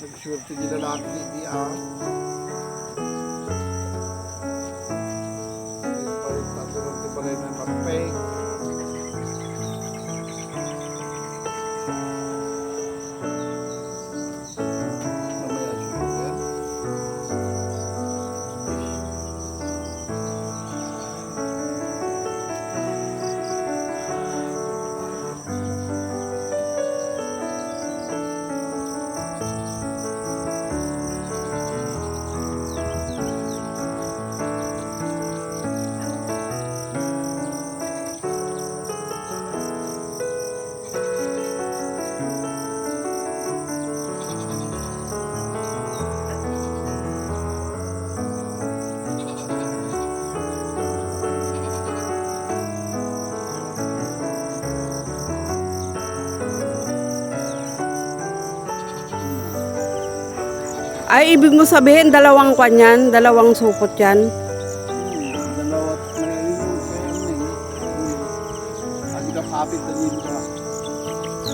Nagsurti nila lahat ni di Ay, ibig mo sabihin, dalawang kwan yan, dalawang supot yan.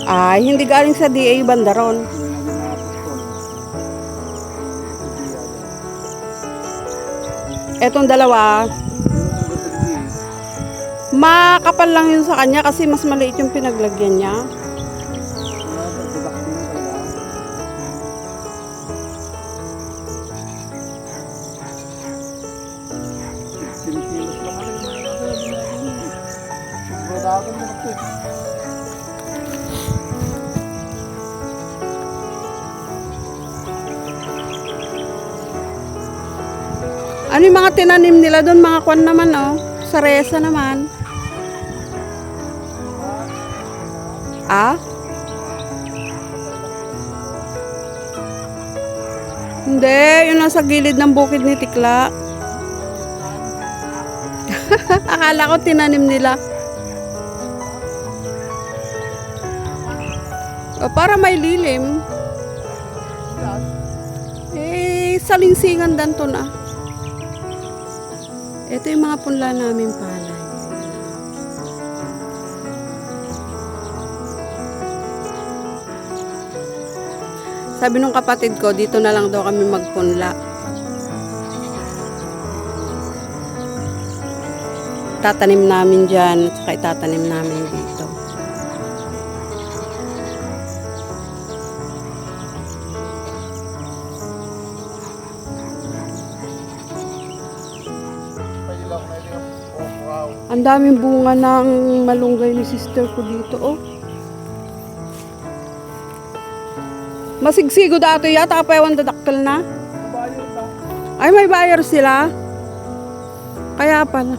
Ay, hindi galing sa DA Bandaron. Etong dalawa, makapal lang yun sa kanya kasi mas maliit yung pinaglagyan niya. Ano yung mga tinanim nila doon? Mga kwan naman, oh. Saresa naman. Ah? Hindi, yun nasa gilid ng bukid ni Tikla. Akala ko tinanim nila. O, para may lilim. Eh, salingsingan dan to na. Ito yung mga punla namin palay. Sabi nung kapatid ko, dito na lang daw kami magpunla. Tatanim namin dyan, at saka itatanim namin dito. Ang daming bunga ng malunggay ni sister ko dito, oh. Masigsigo dati yata, kapayawan dadaktal na. Ay, may buyer sila. Kaya pala.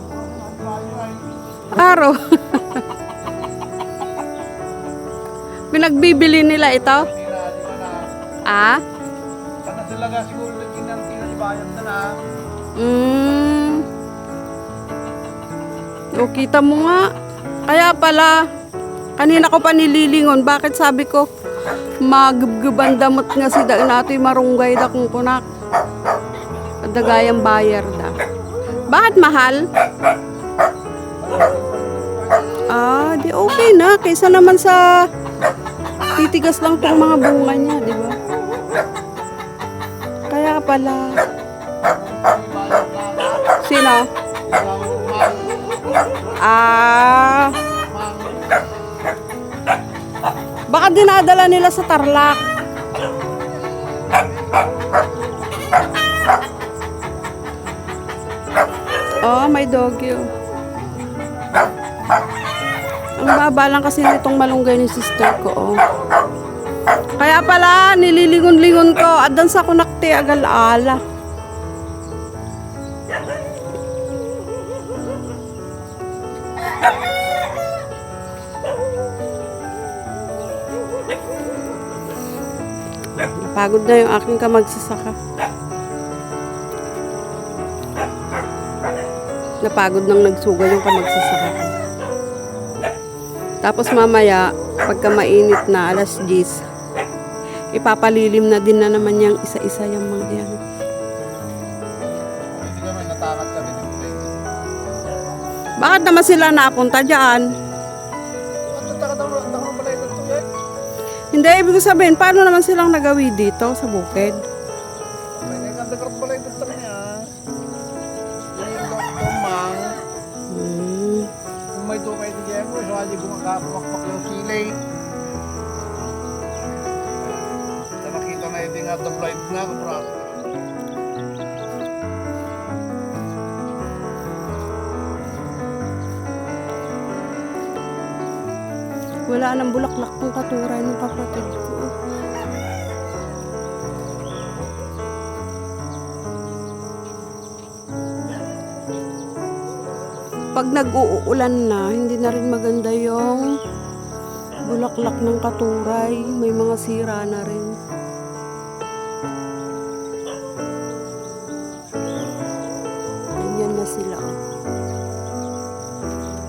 Araw. Pinagbibili nila ito. Ah? Sana talaga siguro tingnan tingnan ni Bayan na na. Mm. O, kita mo nga. Kaya pala, kanina ko pa nililingon. Bakit sabi ko, magubguban damot nga si da nato marunggay da kung kunak. Dagayang bayar da. Bakit mahal? Ah, di okay na. Kaysa naman sa titigas lang tong mga bunga niya, di ba? Kaya pala. Sino? Ah. Baka dinadala nila sa Tarlac. Oh, may doggy. oh. Ang baba lang kasi nitong malunggay ni sister ko, oh. Kaya pala, nililingon-lingon ko. Adan sa kunakti agal-ala. Napagod na yung aking kamagsasaka. Napagod nang nagsuga yung kamagsasaka. Tapos mamaya, pagka mainit na, alas 10, ipapalilim na din na naman yung isa-isa yung mga yan. Hindi kami natakot ng plane. Bakit naman sila napunta dyan? Hindi, ibig sabihin, paano naman silang nagawi dito sa bukid? Hmm. Kung may tukay di ko, so hindi bumakapapak yung silay. Nakita na yung nga the na, kumrasa. Wala nang bulaklak ng katuray ng kapatid ko. Pag nag-uulan na, hindi na rin maganda yung bulaklak ng katuray. May mga sira na rin.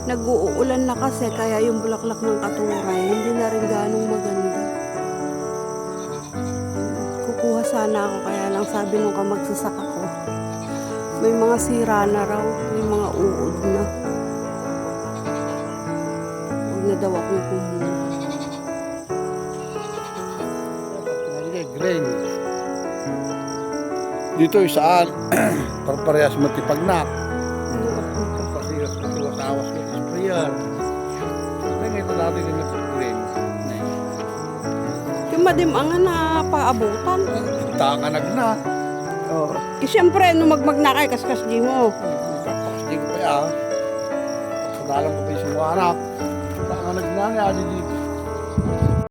Nag-uulan na kasi kaya yung bulaklak ng katuray hindi na rin ganong maganda. Kukuha sana ako kaya lang sabi nung kamagsasaka ko. May mga sira na raw, may mga uod na. Huwag na daw akong kumuha. Grain. Dito isaan, parparehas matipag sprayer. Kaya ngayon natin yung nag-grain. Yung madimang na paabutan. Tanganag na. Oo. Eh syempre, nung magmag na kay kaskas di mo. Kapakasdi ko pa yan. Sadalang ko pa yung mga anak. Tanganag na nga, di dito.